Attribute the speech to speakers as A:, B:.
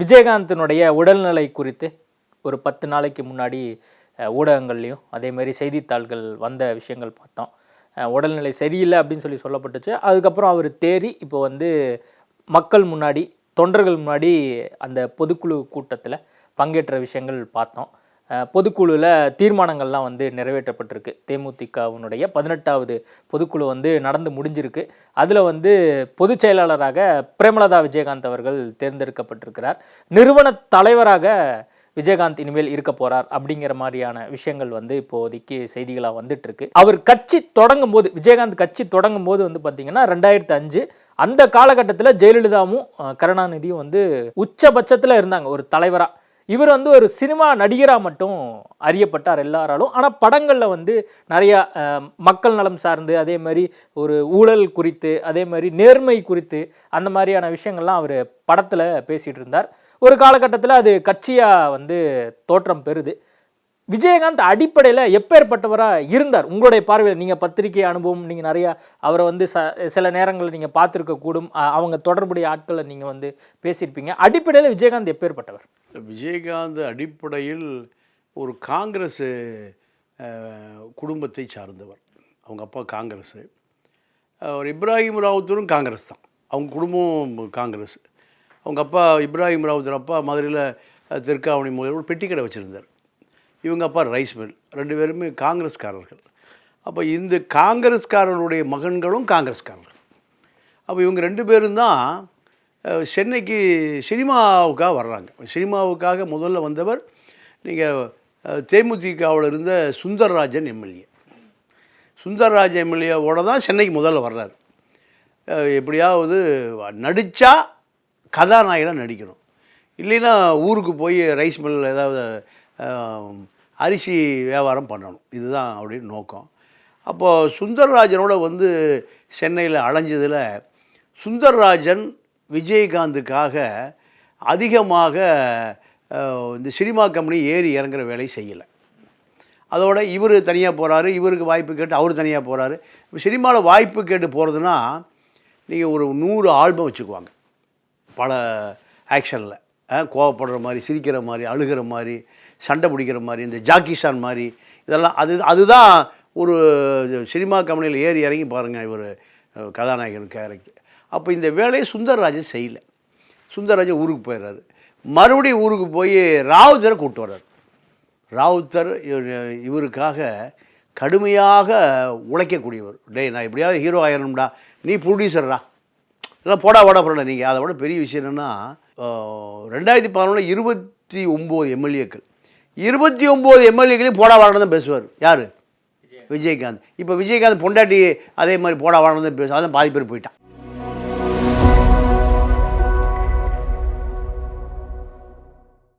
A: விஜயகாந்தினுடைய உடல்நிலை குறித்து ஒரு பத்து நாளைக்கு முன்னாடி ஊடகங்கள்லேயும் ஊடகங்கள்லையும் அதே மாதிரி செய்தித்தாள்கள் வந்த விஷயங்கள் பார்த்தோம். உடல்நிலை சரியில்லை அப்படின்னு சொல்லி சொல்லப்பட்டுச்சு. அதுக்கப்புறம் அவர் தேறி இப்போ வந்து மக்கள் முன்னாடி தொண்டர்கள் முன்னாடி அந்த பொதுக்குழு கூட்டத்தில் பங்கேற்ற விஷயங்கள் பார்த்தோம். பொதுக்குழுவில் தீர்மானங்கள்லாம் வந்து நிறைவேற்றப்பட்டிருக்கு. தேமுதிகவினுடைய பதினெட்டாவது பொதுக்குழு வந்து நடந்து முடிஞ்சிருக்கு. அதில் வந்து பொதுச் செயலாளராக பிரேமலதா விஜயகாந்த் அவர்கள் தேர்ந்தெடுக்கப்பட்டிருக்கிறார். நிறுவன தலைவராக விஜயகாந்த் இனிமேல் இருக்க போறார் அப்படிங்கிற மாதிரியான விஷயங்கள் வந்து இப்போதைக்கு செய்திகளாக வந்துட்டு இருக்கு அவர் கட்சி தொடங்கும் போது விஜயகாந்த் கட்சி தொடங்கும் போது வந்து பார்த்தீங்கன்னா ரெண்டாயிரத்தி அஞ்சு அந்த காலகட்டத்தில் ஜெயலலிதாவும் கருணாநிதியும் வந்து உச்சபட்சத்தில் இருந்தாங்க. ஒரு தலைவராக இவர் வந்து ஒரு சினிமா நடிகராக மட்டும் அறியப்பட்டார் எல்லாராலும். ஆனால் படங்களில் வந்து நிறையா மக்கள் நலம் சார்ந்து அதே மாதிரி ஒரு ஊழல் குறித்து அதே மாதிரி நேர்மை குறித்து அந்த மாதிரியான விஷயங்கள்லாம் அவர் படத்தில் பேசிகிட்டு இருந்தார். ஒரு காலகட்டத்தில் அது கட்சியாக வந்து தோற்றம் பெறுது. விஜயகாந்த் அடிப்படையில் எப்பேற்பட்டவராக இருந்தார்? உங்களுடைய பார்வையில் நீங்கள் பத்திரிகை அனுபவம் நீங்கள் நிறையா அவரை வந்து ச சில நேரங்களில் நீங்கள் பார்த்துருக்கக்கூடும் அவங்க தொடர்புடைய ஆட்களை நீங்கள் வந்து பேசியிருப்பீங்க. அடிப்படையில் விஜயகாந்த் எப்பேற்பட்டவர்?
B: விஜயகாந்த் அடிப்படையில் ஒரு காங்கிரஸ் குடும்பத்தை சார்ந்தவர். அவங்க அப்பா காங்கிரஸ். அவர் இப்ராஹிம் ராவுத்தரும் காங்கிரஸ் தான். அவங்க குடும்பம் காங்கிரஸ். அவங்க அப்பா இப்ராஹிம் ராவுத்தர் அப்பா மதுரையில் தெற்காவணி முதல் ஒரு பெட்டி கடை வச்சுருந்தார். இவங்க அப்பா ரைஸ் மில் ரெண்டு பேருமே காங்கிரஸ்காரர்கள். அப்போ இந்த காங்கிரஸ்காரருடைய மகன்களும் காங்கிரஸ்காரர்கள். அப்போ இவங்க ரெண்டு பேரும் தான் சென்னைக்கு சினிமாவுக்காக வர்றாங்க. சினிமாவுக்காக முதல்ல வந்தவர் நீங்கள் தேமுதிகவில் இருந்த சுந்தர்ராஜன் எம்எல்ஏ. சுந்தர்ராஜ் எம்எல்ஏவோட தான் சென்னைக்கு முதல்ல வர்றாரு. எப்படியாவது நடித்தா கதாநாயகனாக நடிக்கணும். இல்லைன்னா ஊருக்கு போய் ரைஸ் மில்லில் ஏதாவது அரிசி வியாபாரம் பண்ணணும். இதுதான் அவருடைய நோக்கம். அப்போது சுந்தரராஜனோட வந்து சென்னையில் அலைஞ்சதில் சுந்தர்ராஜன் விஜயகாந்துக்காக அதிகமாக இந்த சினிமா கம்பெனி ஏறி இறங்குற வேலையை செய்யலை. அதோட இவர் தனியாக போகிறாரு இவருக்கு வாய்ப்பு கேட்டு அவர் தனியாக போகிறாரு இப்போ சினிமாவில் வாய்ப்பு கேட்டு போகிறதுனா நீங்கள் ஒரு நூறு ஆல்பம் வச்சுக்குவாங்க. பல ஆக்ஷனில் கோவப்படுற மாதிரி சிரிக்கிற மாதிரி அழுகிற மாதிரி சண்டை பிடிக்கிற மாதிரி இந்த ஜாக்கிஷான் மாதிரி இதெல்லாம் அது அதுதான் ஒரு சினிமா கம்பெனியில் ஏறி இறங்கி பாருங்கள் இவர் கதாநாயகன் கேரக்டர் அப்போ இந்த வேலையை சுந்தரராஜன் செய்யலை. சுந்தரராஜன் ஊருக்கு போயிடுறாரு மறுபடியும் ஊருக்கு போய் ராவுத்தரை கூப்பிட்டு வர்றார். ராவுத்தர் இவர்- இவருக்காக கடுமையாக உழைக்கக்கூடியவர். டேய் நான் எப்படியாவது ஹீரோ ஆயிரணும்டா. நீ ப்ரொடியூசர்ரா இல்லை போடா போடா போடா நீங்கள் அதை விட பெரிய விஷயம் என்னென்னா ரெண்டாயிரத்தி பதினொன்றில் இருபத்தி ஒம்பது எம்எல்ஏக்கள். இருபத்தி ஒம்பது எம்எல்ஏக்களையும் போடா வாடணும் தான் பேசுவார். யார்? விஜயகாந்த். இப்போ விஜயகாந்த் பொண்டாட்டி அதே மாதிரி போடா வாடணும் தான் பேசுவார் அதான் பாதி பேர் போயிட்டான்.